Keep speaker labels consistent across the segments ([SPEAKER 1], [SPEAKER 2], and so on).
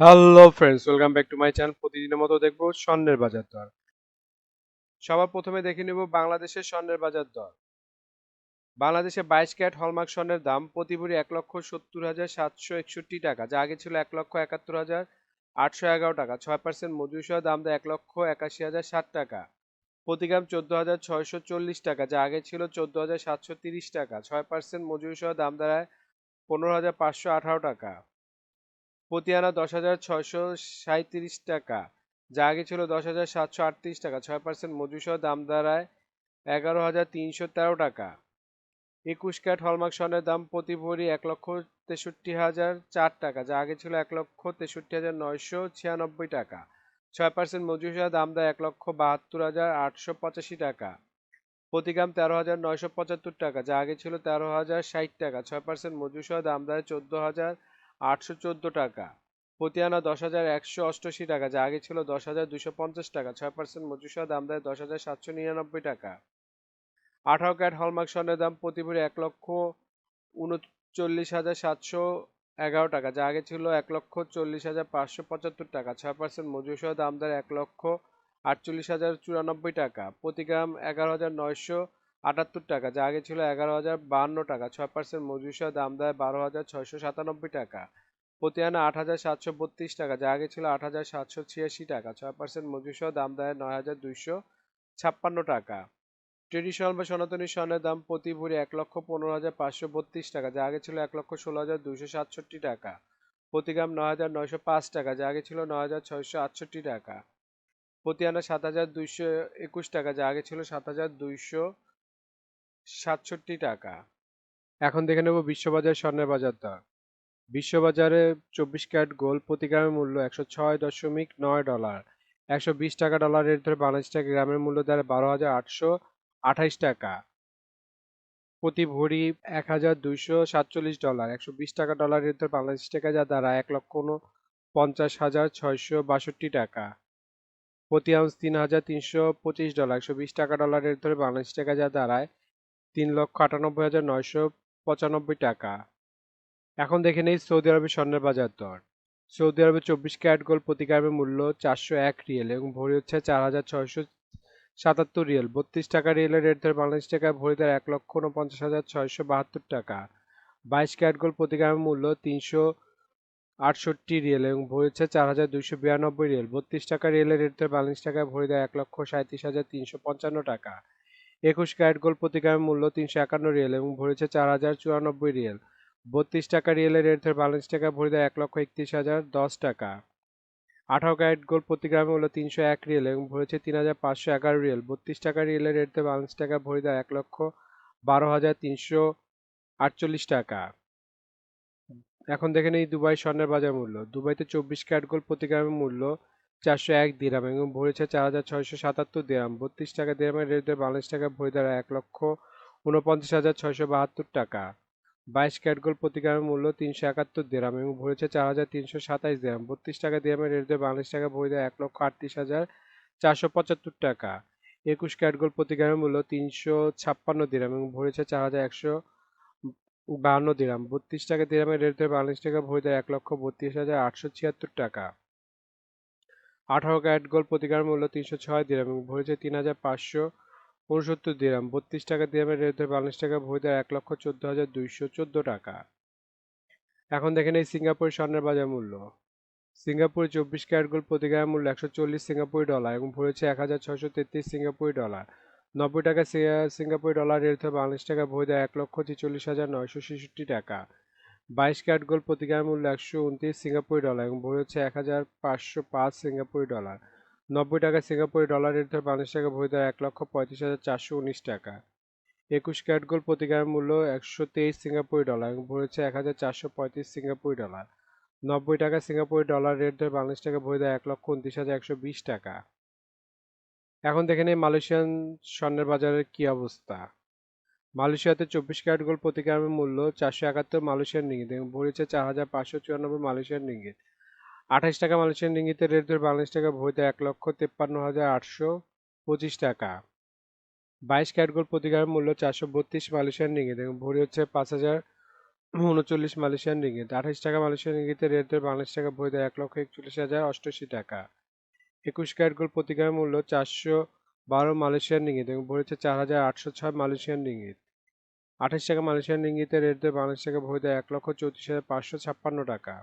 [SPEAKER 1] Hello friends welcome back to my channel প্রতিদিনের মতো দেখব স্বর্ণের বাজার দর। সবার প্রথমে দেখে নেব বাংলাদেশের স্বর্ণের বাজার দর। বাংলাদেশে বাইশ ক্যারেট হলমার্ক স্বর্ণের দাম প্রতি ভরি এক লক্ষ সত্তর হাজার সাতশো একষট্টি টাকা, যা আগে ছিল এক লক্ষ একাত্তর হাজার আটশো এগারো টাকা। ছয় পার্সেন্ট মজুরি সহ দাম দেয় এক লক্ষ একাশি হাজার ষাট টাকা। প্রতি গ্রাম চোদ্দ হাজার ছয়শো চল্লিশ টাকা, যা আগে ছিল চোদ্দ হাজার সাতশো তিরিশ টাকা। ছয় পার্সেন্ট মজুরি সহ দাম দাঁড়ায় পনেরো হাজার পাঁচশো আঠারো টাকা। প্রতি আনা দশ হাজার ছয়শো সাঁত্রিশ টাকা। যা আগে ছিল দশ হাজার সাতশো আটত্রিশ টাকা। ছয় পার্সেন্ট মজুরি সহ দাম দাঁড়ায় এগারো হাজার তিনশো তেরো টাকা। একুশ ক্যাট হলমার্ক স্বর্ণের দাম প্রতি ভরি এক লক্ষ তেষট্টি হাজার চার টাকা। যা আগে ছিল এক লক্ষ তেষট্টি হাজার নয়শো ছিয়ানব্বই টাকা। ছয় পার্সেন্ট মজুরি দাম দেয় এক লক্ষ বাহাত্তর হাজার আটশো পঁচাশি টাকা। প্রতি গ্রাম তেরো হাজার নয়শো পঁচাত্তর টাকা। যা আগে ছিল তেরো হাজার ষাট টাকা। ছয় পার্সেন্ট মজুরি দাম দেয় চোদ্দ হাজার আটশো চোদ্দ টাকা। প্রতি আনা দশ হাজার একশো অষ্টআশি টাকা, যা আগে ছিল দশ হাজার দুশো পঞ্চাশ টাকা, ছয় পার্সেন্ট মজুরি সহ দাম দেয় দশ হাজার সাতশো নিরানব্বই টাকা। আঠারো ক্যাট হলমার্ক স্বর্ণের দাম প্রতি ভরি এক লক্ষ উনচল্লিশ হাজার সাতশো এগারো টাকা, যা আগে ছিল এক লক্ষ চল্লিশ হাজার পাঁচশো পঁচাত্তর টাকা, ছয় পার্সেন্ট মজুরি দাম দেয় এক লক্ষ আটচল্লিশ হাজার চুরানব্বই টাকা। প্রতি গ্রাম এগারো হাজার নয়শো আটাত্তর টাকা, যা আগে ছিল এগারো হাজার বাহান্ন টাকা, ছয় পার্সেন্ট মজুরি সহ দাম দেয় বারো হাজার ছয়শো সাতানব্বই টাকা। প্রতি আনা আট হাজার সাতশো বত্রিশ টাকা, যা আগে ছিল আট হাজার সাতশো ছিয়াশি টাকা, ছয় পার্সেন্ট মজুরি সহ দাম দেয় নয় হাজার দুইশো ছাপ্পান্ন টাকা। ট্রেডিশনাল বা সনাতনী স্বর্ণের দাম প্রতি ভরি এক লক্ষ পনেরো হাজার পাঁচশো বত্রিশ টাকা, যা আগে ছিল এক লক্ষ ষোলো হাজার দুইশো সাতষট্টি টাকা। প্রতি গ্রাম নয় হাজার নয়শো পাঁচ টাকা, যা আগে ছিল নয় হাজার ছয়শো আটষট্টি টাকা। প্রতি আনা সাত হাজার দুইশো একুশ টাকা, যা আগে ছিল সাত হাজার দুইশো সাতষট্টি টাকা। এখন দেখে নেব বিশ্ববাজার স্বর্ণের বাজার দর। বিশ্ববাজারে চব্বিশ ক্যারেট গোল্ড প্রতি গ্রামের মূল্য একশো ছয় দশমিক নয় ডলার। একশো বিশ টাকা ডলার রেট ধরে বাংলাদেশ টাকা গ্রামের মূল্য দাঁড়ায় বারো হাজার আটশো আঠাইশ টাকা। প্রতি ভরি এক হাজার দুইশো সাতচল্লিশ ডলার। একশো বিশ টাকা ডলার রেট ধরে বাংলাদেশ টাকা যা দাঁড়ায় এক লক্ষ পঞ্চাশ হাজার ছয়শো বাষট্টি টাকা। প্রতি আউন্স তিন হাজার তিনশো পঁচিশ ডলার। একশো বিশ টাকা ডলার রেট ধরে বাংলাদেশ টাকা যা দাঁড়ায় তিন লক্ষ আটানব্বই হাজার নয়শো পঁচানব্বই টাকা। এখন দেখে নেই সৌদি আরবের স্বর্ণের বাজার দর। সৌদি আরবে চব্বিশ ক্যারেট গোল্ড প্রতি গ্রামের মূল্য চারশো এক রিয়েল এবং ভরি হচ্ছে চার হাজার ছয়শো সাতাত্তর রিয়েল। বত্রিশ টাকা রিয়েলের রেট ধরে বাংলাদেশ টাকায় ভরি দেয় এক লক্ষ উনপঞ্চাশ হাজার ছয়শো বাহাত্তর টাকা। বাইশ ক্যারেট গোল্ড প্রতি গ্রামের মূল্য তিনশো আটষট্টি রিয়েল এবং ভরি হচ্ছে চার হাজার দুইশো বিরানব্বই রিয়েল। বত্রিশ টাকা রিয়েলের রেট ধরে বাংলাদেশ টাকায় ভরি দেয় এক লক্ষ সাঁত্রিশ হাজার তিনশো পঞ্চান্ন টাকা। একুশ ক্যারেট গোল্ড প্রতি গ্রামের মূল্য তিনশো একান্ন রিয়েল এবং ভরেছে চার হাজার চুরানব্বই রিয়েল। বত্রিশ টাকা রিয়েলের রেট ধরে বাংলাদেশ টাকা ভরে দেয় এক লক্ষ একত্রিশ হাজার দশ টাকা। আঠারো ক্যারেট গোল্ড প্রতি গ্রামে হলো তিনশো এক রিয়েল এবং ভরেছে তিন হাজার পাঁচশো এগারো রিয়েল। বত্রিশ টাকা রিয়েলের রেট বাংলাদেশ টাকা ভরে দেয় এক লক্ষ বারো হাজার তিনশো আটচল্লিশ টাকা। এখন দেখে নেই দুবাই স্বর্ণের বাজার মূল্য। দুবাইতে চব্বিশ ক্যারেট গোল্ড প্রতি গ্রামের মূল্য চারশো এক দিরাম এবং ভরেছে চার হাজার ছয়শো সাতাত্তর দিরাম। বত্রিশ টাকা দিরামের রেট বাংলাদেশ টাকা ভরে দেয় এক লক্ষ উনপঞ্চাশ হাজার ছয়শো বাহাত্তর টাকা। বাইশ ক্যারেট গোল্ড প্রতি গ্রামের মূল্য তিনশো একাত্তর দিরাম এবং ভরেছে চার হাজার তিনশো সাতাইশ দিরাম। বত্রিশ টাকা দিরামের রেট বাংলাদেশ টাকা ভরে দেয় এক লক্ষ আটত্রিশ হাজার চারশো পঁচাত্তর টাকা। একুশ ক্যারেট গোল্ড প্রতি গ্রামের মূল্য তিনশো ছাপ্পান্ন দিরাম এবং ভরেছে চার হাজার একশো বাহান্ন দিরাম। বত্রিশ টাকা দিরামের রেট বাংলাদেশ টাকা ভরে দেয় এক লক্ষ বত্রিশ হাজার আটশো ছিয়াত্তর টাকা। আঠারো ক্যারেট গোল্ড প্রতি গ্রামের মূল্য তিনশো ছয় দিরাম এবং ভরেছে তিন হাজার পাঁচশো উনসত্তর দিরাম। বত্রিশ টাকা দিরামের রেট বাংলাদেশ টাকা ভরে দেয় এক লক্ষ চোদ্দ হাজার দুইশো চোদ্দ টাকা। এখন দেখেন এই সিঙ্গাপুর স্বর্ণের বাজার মূল্য। সিঙ্গাপুরে চব্বিশ ক্যারেট গোল্ড প্রতি গ্রামের মূল্য একশো চল্লিশ সিঙ্গাপুরি ডলার এবং ভরেছে এক হাজার ছশো তেত্রিশ সিঙ্গাপুরি ডলার। নব্বই টাকা সিঙ্গাপুরি ডলার রেট ধরে বাংলাদেশ টাকা ভরে দেয় এক লক্ষ ছেচল্লিশ হাজার নয়শো ছেষট্টি টাকা। বাইশ ক্যারেট গোল্ড প্রতি মূল্য একশো উনত্রিশ সিঙ্গাপুরি ডলার এবং ভরে হচ্ছে এক হাজার পাঁচশো পাঁচ সিঙ্গাপুরি ডলার। নব্বই টাকা সিঙ্গাপুরি ডলার রেট ধরে বাংলাদেশ টাকা ভরে দেয় এক লক্ষ পঁয়ত্রিশ হাজার চারশো উনিশ টাকা। একুশ ক্যারেট গোল্ড প্রতি মূল্য একশো তেইশ সিঙ্গাপুরি ডলার এবং ভরেছে এক হাজার চারশো পঁয়ত্রিশ সিঙ্গাপুরি ডলার। নব্বই টাকা সিঙ্গাপুরি ডলার রেট ধরে বাংলাদেশ টাকা ভরে দেয় এক লক্ষ উনত্রিশ হাজার একশো বিশ টাকা। এখন দেখে নেই মালয়েশিয়ান স্বর্ণের বাজারের কি অবস্থা। মালয়েশিয়াতে চব্বিশ ক্যারেট গোল্ড প্রতি গ্রামের মূল্য চারশো একাত্তর মালয়েশিয়ান রিঙ্গিত এবং ভরেছে চার হাজার পাঁচশো চুরানব্বই মালয়েশিয়ান রিঙ্গিত। আঠাশ টাকা মালয়েশিয়ান রিঙ্গিতের রেট ধরে বাংলাদেশ টাকা ভরিতে এক লক্ষ তেপ্পান্ন হাজার আটশো পঁচিশ টাকা। বাইশ ক্যারেট গোল্ড প্রতি গ্রামের মূল্য চারশো বত্রিশ মালয়েশিয়ান রিঙ্গিত এবং ভরি হচ্ছে পাঁচ হাজার উনচল্লিশ মালয়েশিয়ান রিঙ্গিত। আঠাশ টাকা মালয়েশিয়ান রিঙ্গিতে রেট দর বাংলাদেশ টাকা দেয় এক লক্ষ একচল্লিশ হাজার অষ্টআশি টাকা। একুশ ক্যারেট গোল্ড প্রতি গ্রাম মূল্য চারশো বারো মালয়েশিয়ান রিঙ্গিত এবং ভরেছে চার হাজার আটশো ছয় মালয়েশিয়ান রিঙ্গিত আঠাশ টাকা মালয়েশিয়ান রিঙ্গিতে রেট দর বাংলাদেশ টাকা বই দেয় এক লক্ষ চৌত্রিশ হাজার পাঁচশো ছাপ্পান্ন টাকা।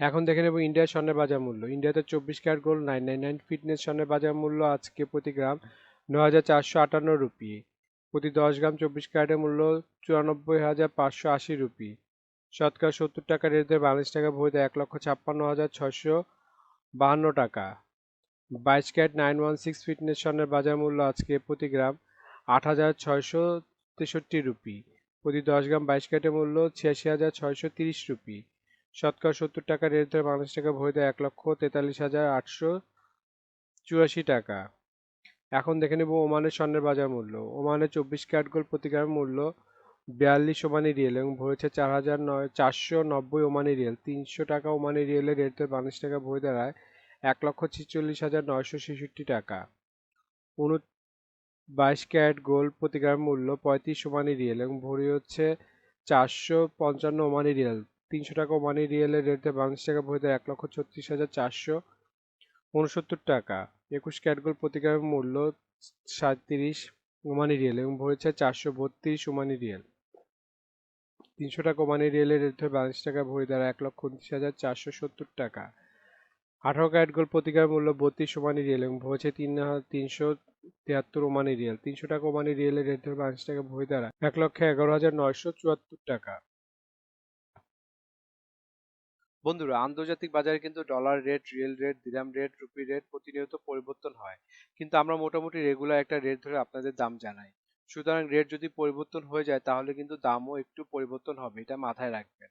[SPEAKER 1] এখন দেখে নেব ইন্ডিয়ার স্বর্ণের বাজার মূল্য। ইন্ডিয়াতে চব্বিশ carat gold, nine nine nine fitness স্বর্ণের বাজার মূল্য আজকে প্রতি গ্রাম ন হাজার চারশো আটান্ন রুপি। প্রতি দশ গ্রাম চব্বিশ ক্যারেটের মূল্য চুরানব্বই হাজার পাঁচশো আশি রুপি। শতকরা সত্তর টাকা রেট দেয় বাংলাদেশ টাকা বইতে এক লক্ষ ছাপ্পান্ন হাজার ছশো বাহান্ন টাকা। বাইশ carat nine one six fitness স্বর্ণের বাজার মূল্য আজকে প্রতি গ্রাম আট হাজার ছয়শো তেষট্টি রুপি। প্রতি দশ গ্রাম বাইশ ক্যারেটের মূল্য ছিয়াশি হাজার ছয়শো তিরিশ রুপি। শতকরা সত্তর টাকা রেট ধরে বাংলাদেশ টাকা ভরে দেয় এক লক্ষ তেতাল্লিশ হাজার আটশো চুরাশি টাকা। এখন দেখে নেব ওমানের স্বর্ণের বাজার মূল্য। ওমানের চব্বিশ ক্যারেট গোল্ড প্রতি গ্রাম মূল্য বিয়াল্লিশ ওমানি রিয়েল এবং ভরেছে চার হাজার নয়, চারশো নব্বই ওমানি রিয়েল। তিনশো টাকা ওমানি রিয়েলের রেট ধরে বাংলাদেশ টাকা ভরে দাঁড়ায় এক লক্ষ ছিচল্লিশ হাজার নয়শো ছেষট্টি টাকা। উন বাইশ ক্যারেট গোল্ড প্রতি গ্রাম মূল্য পঁয়ত্রিশ ওমানি রিয়েল এবং ভরি হচ্ছে চারশো পঞ্চান্ন ওমানি রিয়েল। তিনশো টাকা ওমানি রিয়েলের রেটে বাংলাদেশ টাকা ভরে এক লক্ষ ছত্রিশ হাজার চারশো উনসত্তর টাকা। একুশ ক্যারেট গোল্ড প্রতি মূল্য সাঁত্রিশ ওমানি রিয়েল এবং ভরেছে চারশো বত্রিশ ওমানি রিয়েল। তিনশো টাকা ওমানি রিয়েলের রেট বাংলাদেশ টাকা ভরে দেয় এক লক্ষ উনত্রিশ হাজার চারশো সত্তর টাকা। আঠারো ক্যারেট গোল্ড প্রতি গ্রামের মূল্য বত্রিশ ওমানি রিয়েল এবং ভরেছে তিন তিনশো তিয়াত্তর ওমানি রিয়েল। তিনশো টাকা ওমানি রিয়েলের রেট ধরে বাংলাদেশ টাকা ভরে দাঁড়ায় এক লক্ষ এগারো হাজার নয়শো চুয়াত্তর টাকা। বন্ধুরা, আন্তর্জাতিক বাজারে কিন্তু dollar rate riyal rate dirham rate rupee rate প্রতিনিয়ত পরিবর্তন হয়। কিন্তু আমরা মোটামুটি রেগুলার একটা রেট ধরে আপনাদের দাম জানাই। সুতরাং রেট যদি পরিবর্তন হয়ে যায়, তাহলে কিন্তু দামও একটু পরিবর্তন হবে, এটা মাথায় রাখবেন।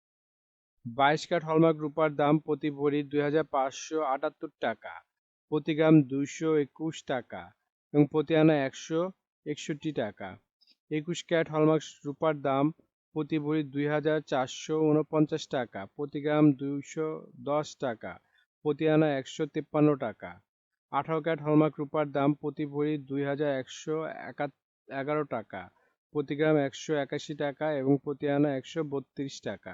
[SPEAKER 1] বাইশ কাঠ হলমার্ক রূপার দাম প্রতি ভরি দুই হাজার পাঁচশো আটাত্তর টাকা, প্রতি গ্রাম দুইশো একুশ টাকা এবং প্রতি আনা একশো একষট্টি টাকা। একুশ ক্যারেট হলমার্ক রূপার দাম প্রতি ভরি দুই হাজার চারশো উনপঞ্চাশ টাকা, প্রতি গ্রাম দুইশো দশ টাকা, প্রতি আনা একশো তিপ্পান্ন টাকা। আঠারো ক্যারেট হলমার্ক রূপার দাম প্রতি ভরি দুই হাজার একশো এগারো টাকা, প্রতি গ্রাম একশো একাশি টাকা এবং প্রতি আনা একশো বত্রিশ টাকা।